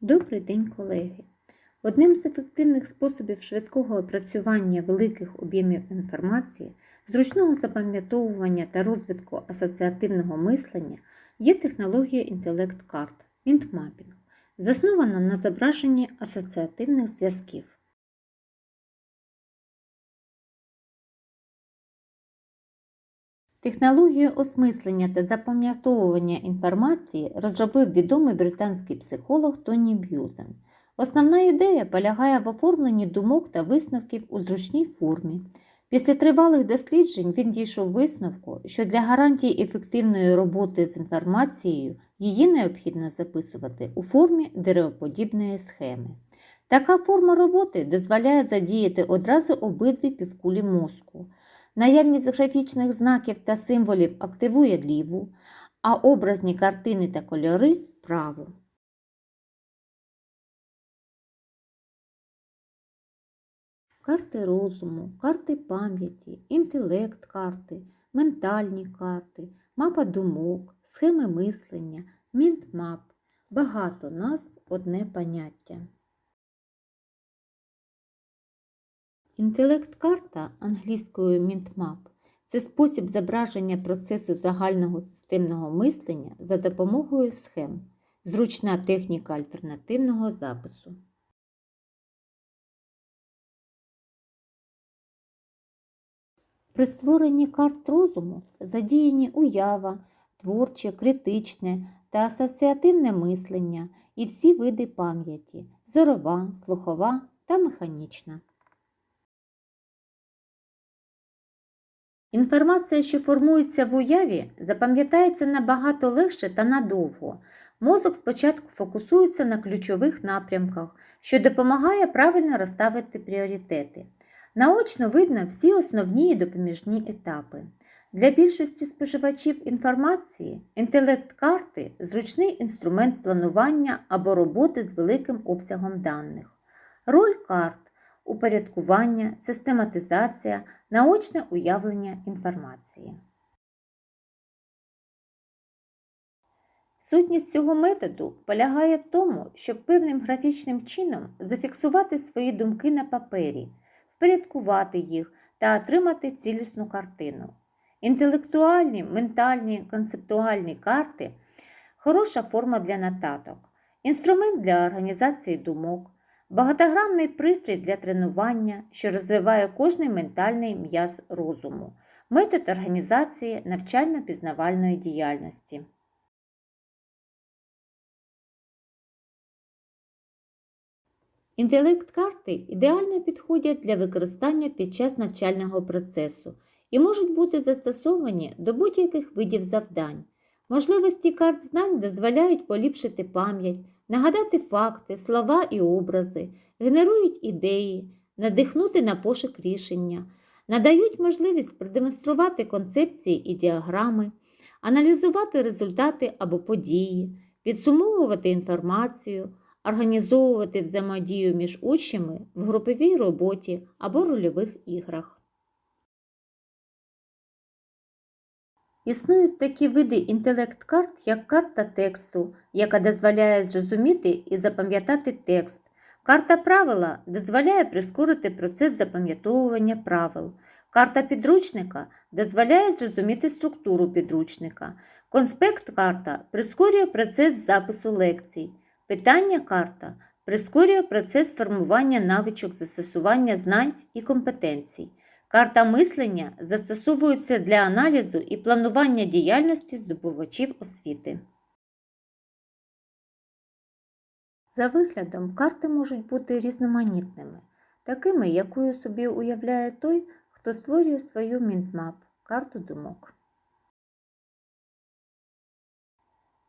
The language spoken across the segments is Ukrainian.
Добрий день, колеги! Одним з ефективних способів швидкого опрацювання великих об'ємів інформації, зручного запам'ятовування та розвитку асоціативного мислення є технологія інтелект-карт Мінтмапінг, заснована на зображенні асоціативних зв'язків. Технологію осмислення та запам'ятовування інформації розробив відомий британський психолог Тоні Б'юзен. Основна ідея полягає в оформленні думок та висновків у зручній формі. Після тривалих досліджень він дійшов висновку, що для гарантії ефективної роботи з інформацією її необхідно записувати у формі деревоподібної схеми. Така форма роботи дозволяє задіяти одразу обидві півкулі мозку. Наявність графічних знаків та символів активує ліву, а образні картини та кольори праву. Карти розуму, карти пам'яті, інтелект карти, ментальні карти, мапа думок, схеми мислення, мінтмап. Багато назв одне поняття. Інтелект-карта англійською MintMap – це спосіб зображення процесу загального системного мислення за допомогою схем, зручна техніка альтернативного запису. При створенні карт розуму задіяні уява, творче, критичне та асоціативне мислення і всі види пам'яті зорова, слухова та механічна. Інформація, що формується в уяві, запам'ятається набагато легше та надовго. Мозок спочатку фокусується на ключових напрямках, що допомагає правильно розставити пріоритети. Наочно видно всі основні і допоміжні етапи. Для більшості споживачів інформації інтелект карти зручний інструмент планування або роботи з великим обсягом даних. Роль карт упорядкування, систематизація, наочне уявлення інформації. Сутність цього методу полягає в тому, щоб певним графічним чином зафіксувати свої думки на папері, впорядкувати їх та отримати цілісну картину. Інтелектуальні, ментальні, концептуальні карти хороша форма для нотаток, інструмент для організації думок, Багатогранний пристрій для тренування, що розвиває кожний ментальний м'яз розуму, метод організації навчально-пізнавальної діяльності. Інтелект-карти ідеально підходять для використання під час навчального процесу і можуть бути застосовані до будь-яких видів завдань. Можливості карт знань дозволяють поліпшити пам'ять нагадати факти, слова і образи, генерують ідеї, надихнути на пошук рішення, надають можливість продемонструвати концепції і діаграми, аналізувати результати або події, підсумовувати інформацію, організовувати взаємодію між учнями в груповій роботі або рольових іграх. Існують такі види інтелект-карт, як карта тексту, яка дозволяє зрозуміти і запам'ятати текст. Карта правила дозволяє прискорити процес запам'ятовування правил. Карта підручника дозволяє зрозуміти структуру підручника. Конспект-карта прискорює процес запису лекцій. Питання карта прискорює процес формування навичок застосування знань і компетенцій. Карта мислення застосовується для аналізу і планування діяльності здобувачів освіти. За виглядом карти можуть бути різноманітними, такими, якою собі уявляє той, хто створює свою мінтмап карту думок.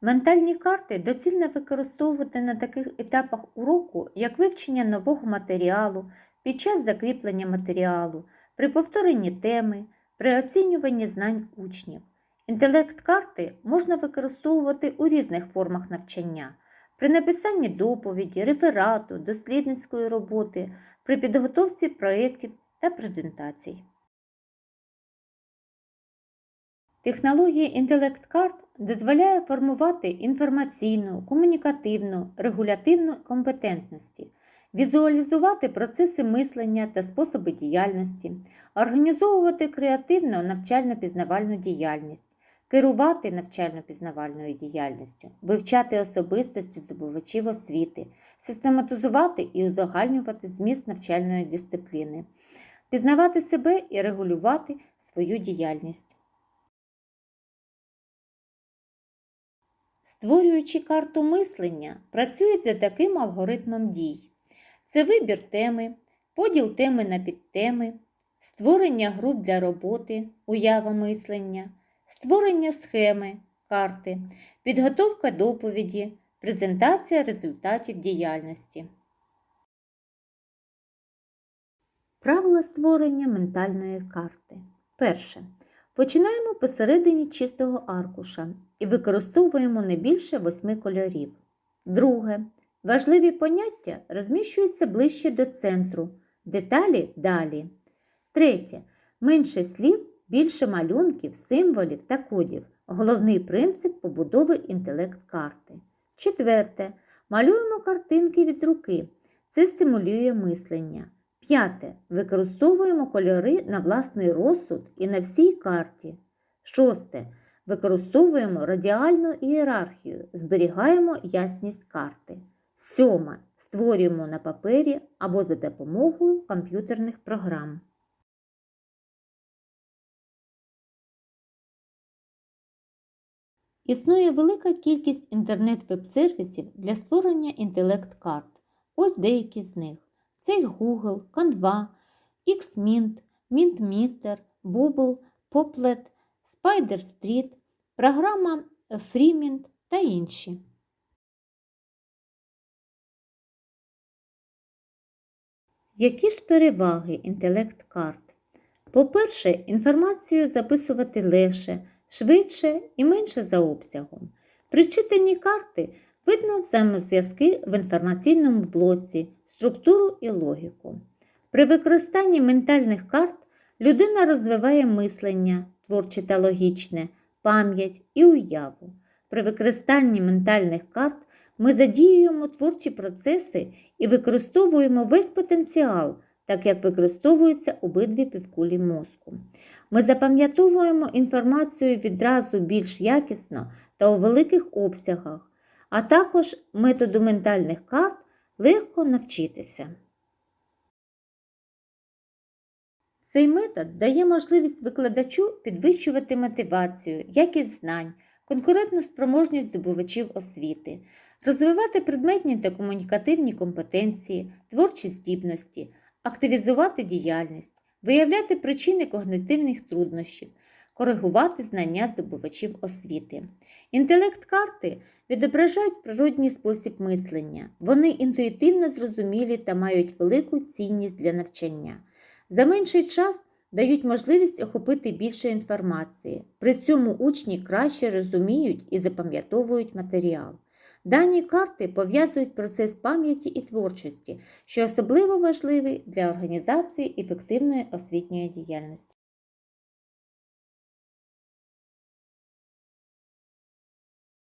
Ментальні карти доцільно використовувати на таких етапах уроку, як вивчення нового матеріалу, під час закріплення матеріалу при повторенні теми, при оцінюванні знань учнів. Інтелект-карти можна використовувати у різних формах навчання, при написанні доповіді, реферату, дослідницької роботи, при підготовці проєктів та презентацій. Технологія інтелект карт дозволяє формувати інформаційну, комунікативну, регулятивну компетентності, візуалізувати процеси мислення та способи діяльності, організовувати креативну навчально-пізнавальну діяльність, керувати навчально-пізнавальною діяльністю, вивчати особистості здобувачів освіти, систематизувати і узагальнювати зміст навчальної дисципліни, пізнавати себе і регулювати свою діяльність. Створюючи карту мислення, працюють за таким алгоритмом дій. Це вибір теми, поділ теми на підтеми, створення груп для роботи, уява мислення, створення схеми, карти, підготовка доповіді, презентація результатів діяльності. Правила створення ментальної карти. Перше. Починаємо посередині чистого аркуша і використовуємо не більше восьми кольорів. Друге. Важливі поняття розміщуються ближче до центру, деталі далі. Третє. Менше слів, більше малюнків, символів та кодів. Головний принцип побудови інтелект-карти. Четверте. Малюємо картинки від руки. Це стимулює мислення. П'яте. Використовуємо кольори на власний розсуд і на всій карті. Шосте. Використовуємо радіальну ієрархію, зберігаємо ясність карти. Сьоме. Створюємо на папері або за допомогою комп'ютерних програм. Існує велика кількість інтернет-веб-сервісів для створення інтелект-карт. Ось деякі з них. Це Google, Canva, Xmint, MintMister, Bubble, Poplet, SpiderStreet, програма Freemint та інші. Які ж переваги інтелект-карт? По-перше, інформацію записувати легше, швидше і менше за обсягом. При читанні карти видно взаємозв'язки в інформаційному блоці, структуру і логіку. При використанні ментальних карт людина розвиває мислення, творче та логічне, пам'ять і уяву. При використанні ментальних карт ми задіюємо творчі процеси і використовуємо весь потенціал, так як використовуються обидві півкулі мозку. Ми запам'ятовуємо інформацію відразу більш якісно та у великих обсягах, а також методу ментальних карт легко навчитися. Цей метод дає можливість викладачу підвищувати мотивацію, якість знань, конкурентну спроможність здобувачів освіти, розвивати предметні та комунікативні компетенції, творчі здібності, активізувати діяльність, виявляти причини когнитивних труднощів, коригувати знання здобувачів освіти. Інтелект-карти відображають природній спосіб мислення. Вони інтуїтивно зрозумілі та мають велику цінність для навчання. За менший час дають можливість охопити більше інформації. При цьому учні краще розуміють і запам'ятовують матеріал. Дані карти пов'язують процес пам'яті і творчості, що особливо важливий для організації ефективної освітньої діяльності.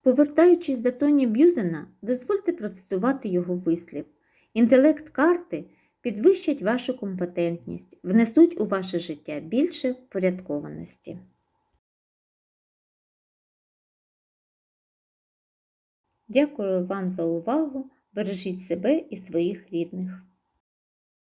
Повертаючись до Тоні Б'юзена, дозвольте процитувати його вислів. Інтелект карти підвищать вашу компетентність, внесуть у ваше життя більше впорядкованості. Дякую вам за увагу. Бережіть себе і своїх рідних.